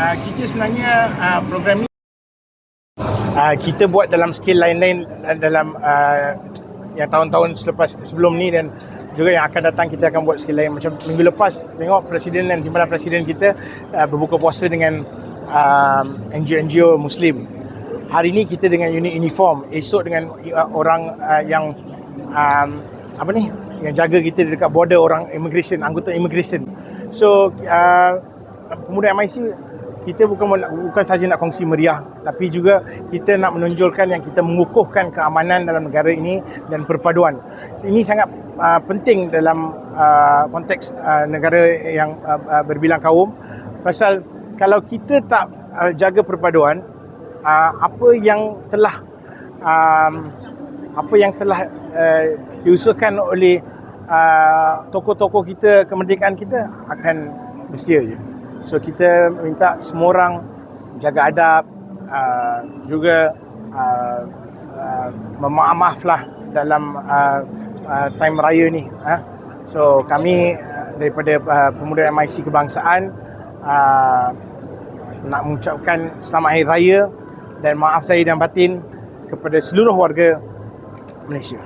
uh, kita sebenarnya uh, program ni uh, kita buat dalam skill lain-lain uh, dalam uh, yang tahun-tahun selepas sebelum ni dan juga yang akan datang kita akan buat skill lain. Macam minggu lepas tengok presiden dan timbalan presiden kita uh, berbuka puasa dengan um, NGO-NGO muslim. Hari ni kita dengan unit uniform esok dengan uh, orang uh, yang um, apa ni yang jaga kita dekat border orang immigration anggota immigration. So uh, pemuda MIC kita bukan bukan saja nak kongsi meriah tapi juga kita nak menonjolkan yang kita mengukuhkan keamanan dalam negara ini dan perpaduan. Ini sangat uh, penting dalam uh, konteks uh, negara yang uh, uh, berbilang kaum pasal kalau kita tak uh, jaga perpaduan uh, apa yang telah um, apa yang telah uh, diusulkan oleh uh, tokoh-tokoh kita kemerdekaan kita akan bersia je. So kita minta semua orang jaga adab uh, juga uh, uh, memaaf lah dalam uh, uh, time raya ni. Uh. So kami uh, daripada uh, pemuda MIC kebangsaan uh, nak mengucapkan selamat hari raya dan maaf saya dan batin kepada seluruh warga Malaysia.